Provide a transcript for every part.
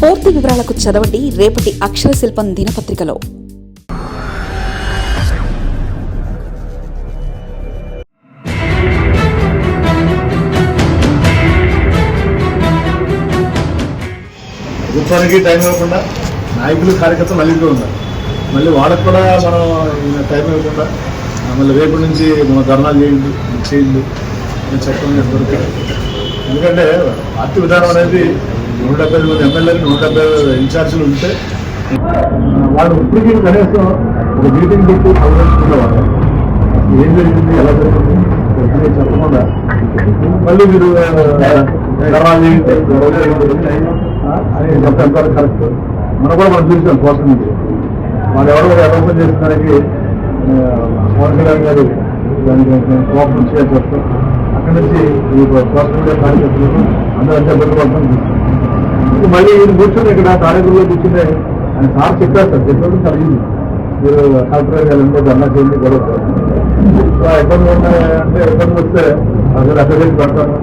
పూర్తి వివరాలకు చదవండి రేపటి అక్షర శిల్పం దినపత్రికలో. ప్రభుత్వానికి టైం ఇవ్వకుండా నాయకులు కార్యకర్తలు మళ్ళీ ఉన్నారు. మళ్ళీ వాళ్ళకు కూడా మనం టైం ఇవ్వకుండా మళ్ళీ రేపు నుంచి మనం ధర్నాలు చేయండి చేయండి అని చెప్పడం ఎందుకంటే పార్టీ విధానం అనేది నూట డెబ్బై ఎనిమిది ఎమ్మెల్యేలు నూట డెబ్బై ఇన్ఛార్జీలు ఉంటే వాళ్ళు ఇప్పటికీ కనీసం ఒక మీటింగ్ పెట్టి అవలంబించుకునేవాళ్ళు. ఏం జరిగింది ఎలా జరిగింది చెప్పకుండా మళ్ళీ మీరు ఆ, అని చెప్పడం. కరెక్ట్. మనం కూడా మనం చూసాం సోషల్ నుంచి వాళ్ళు ఎవరో కూడా అలోపన చేసడానికి పవన్ కళ్యాణ్ గారు దానికి కోపం చేయాలి చెప్తాం అక్కడి నుంచి ఈ సోషల్ మీడియా కార్యకర్తలు అందరూ అంతే పెట్టుకోవడం ఇప్పుడు మళ్ళీ ఈయన కూర్చొని ఇక్కడ కార్యక్రమంలో కూర్చుంటే ఆయన సార్ చెప్పారు సార్ చెప్పడం కలిగింది మీరు కలెక్టర్ గారు ధర్నా చేయండి గొడవ చేయండి. సో ఇబ్బంది ఉన్నాయి అంటే ఇబ్బంది వస్తే అసలు అడ్వకేట్ పెడతాను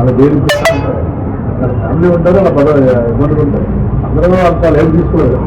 అలా దేనికి ఫ్యామిలీ ఉంటారు అలా పద ఇబ్బందులు ఉంటారు అందరూ అంత లైఫ్ తీసుకోలేదు.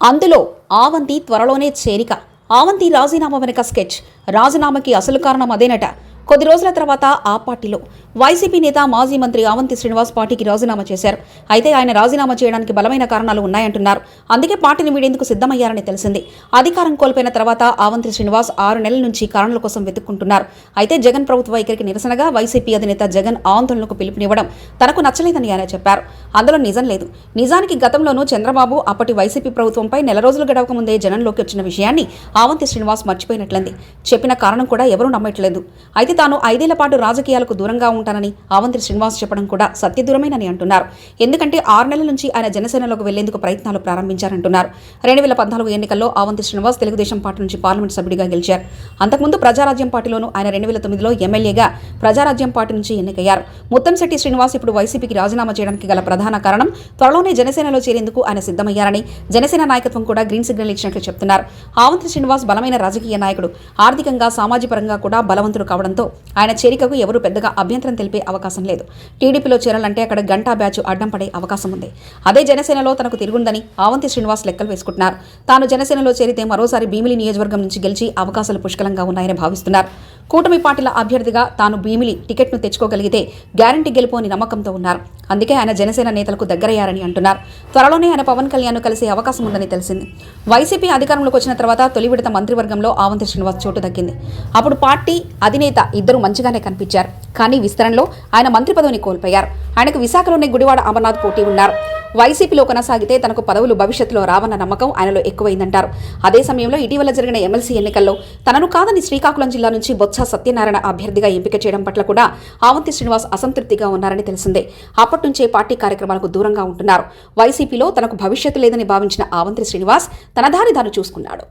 అందులో ఆవంతి త్వరలోనే చేరిక. ఆవంతి రాజీనామా వెనుక స్కెచ్. రాజీనామాకి అసలు కారణం అదేనట. కొద్ది రోజుల తర్వాత ఆ పార్టీలో వైసీపీ నేత మాజీ మంత్రి ఆవంతి శ్రీనివాస్ పార్టీకి రాజీనామా చేశారు. అయితే ఆయన రాజీనామా చేయడానికి బలమైన కారణాలు ఉన్నాయంటున్నారు. అందుకే పార్టీని వీడేందుకు సిద్ధమయ్యారని తెలిసింది. అధికారం కోల్పోయిన తర్వాత ఆవంతి శ్రీనివాస్ ఆరు నెలల నుంచి కారణాల కోసం వెతుక్కుంటున్నారు. అయితే జగన్ ప్రభుత్వ వైఖరికి నిరసనగా వైసీపీ అధినేత జగన్ ఆందోళనకు పిలుపునివ్వడం తనకు నచ్చలేదని ఆయన చెప్పారు. అందులో నిజం లేదు. నిజానికి గతంలోనూ చంద్రబాబు అప్పటి వైసీపీ ప్రభుత్వంపై నెల రోజులు గడవక ముందే జనంలోకి వచ్చిన విషయాన్ని ఆవంతి శ్రీనివాస్ మర్చిపోయినట్లంది. చెప్పిన కారణం కూడా ఎవరూ నమ్మట్లేదు. అయితే తాను ఐదేళ్ళ పాటు రాజకీయాలకు దూరంగా ఉంటానని ఆవంతి శ్రీనివాస్ చెప్పడం కూడా సత్యదూరమేనని అంటున్నారు. ఎందుకంటే ఆరు నెలల నుంచి ఆయన జనసేనలోకి వెళ్ళేందుకు ప్రయత్నాలు ప్రారంభించారంటున్నారు. రెండు వేల పద్నాలుగు ఎన్నికల్లో ఆవంతి శ్రీనివాస్ తెలుగుదేశం పార్టీ నుంచి పార్లమెంట్ సభ్యుడిగా గెలిచారు. అంతకుముందు ప్రజారాజ్యం పార్టీలోనూ ఆయన రెండు వేల తొమ్మిదిలో ఎమ్మెల్యేగా ప్రజారాజ్యం పార్టీ నుంచి ఎన్నికయ్యారు. ముత్తంశెట్టి శ్రీనివాస్ ఇప్పుడు వైసీపీకి రాజీనామా చేయడానికి గల ప్రధాన కారణం త్వరలోనే జనసేనలో చేరేందుకు ఆయన సిద్ధమయ్యారని జనసేన నాయకత్వం కూడా గ్రీన్ సిగ్నల్ ఇచ్చినట్లు చెప్తున్నారు. ఆవంతి శ్రీనివాస్ బలమైన రాజకీయ నాయకుడు. ఆర్థికంగా సామాజిక పరంగా కూడా బలవంతుడు కావడంతో ఆయన చేరికకు ఎవరు పెద్దగా అభ్యంతరం తెలిపే అవకాశం లేదు. టీడీపీలో చేరాలంటే అక్కడ గంటా బ్యాచ్ అడ్డం పడే అవకాశం ఉంది. అదే జనసేనలో తనకు తిరుగుందని ఆవంతి శ్రీనివాస్ లెక్కలు వేసుకుంటున్నారు. తాను జనసేనలో చేరితే మరోసారి భీమిలి నియోజకవర్గం నుంచి గెలిచి అవకాశాలు పుష్కలంగా ఉన్నాయని భావిస్తున్నారు. కూటమి పార్టీల అభ్యర్థిగా తాను భీమిలి టికెట్ను తెచ్చుకోగలిగితే గ్యారంటీ గెలుపు అని నమ్మకంతో ఉన్నారు. అందుకే ఆయన జనసేన నేతలకు దగ్గరయ్యారని అంటున్నారు. త్వరలోనే ఆయన పవన్ కళ్యాణ్ కలిసే అవకాశం ఉందని తెలిసింది. వైసీపీ అధికారంలోకి వచ్చిన తర్వాత తొలి విడత మంత్రివర్గంలో ఆవంతి శ్రీనివాస్ చోటు దక్కింది. అప్పుడు పార్టీ అధినేత ఇద్దరు మంచిగానే కనిపించారు. కానీ విస్తరణలో ఆయన మంత్రి పదవిని కోల్పోయారు. ఆయనకు విశాఖలోనే గుడివాడ అమర్నాథ్ పోటీ ఉన్నారు. వైసీపీలో కొనసాగితే తనకు పదవులు భవిష్యత్తులో రావన్న నమ్మకం ఆయనలో ఎక్కువైందంటారు. అదే సమయంలో ఇటీవల జరిగిన ఎమ్మెల్సీ ఎన్నికల్లో తనను కాదని శ్రీకాకుళం జిల్లా నుంచి బొత్స సత్యనారాయణ అభ్యర్థిగా ఎంపిక చేయడం పట్ల కూడా ఆవంతి శ్రీనివాస్ అసంతృప్తిగా ఉన్నారని తెలిసిందే. అప్పటి నుంచే పార్టీ కార్యక్రమాలకు దూరంగా ఉంటున్నారు. వైసీపీలో తనకు భవిష్యత్తు లేదని భావించిన ఆవంతి శ్రీనివాస్ తన దారి తాను చూసుకున్నాడు.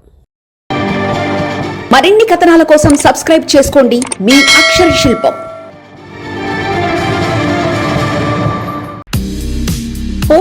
మరిన్ని కథనాల కోసం సబ్స్క్రైబ్ చేసుకోండి. మీ అక్షర శిల్పం.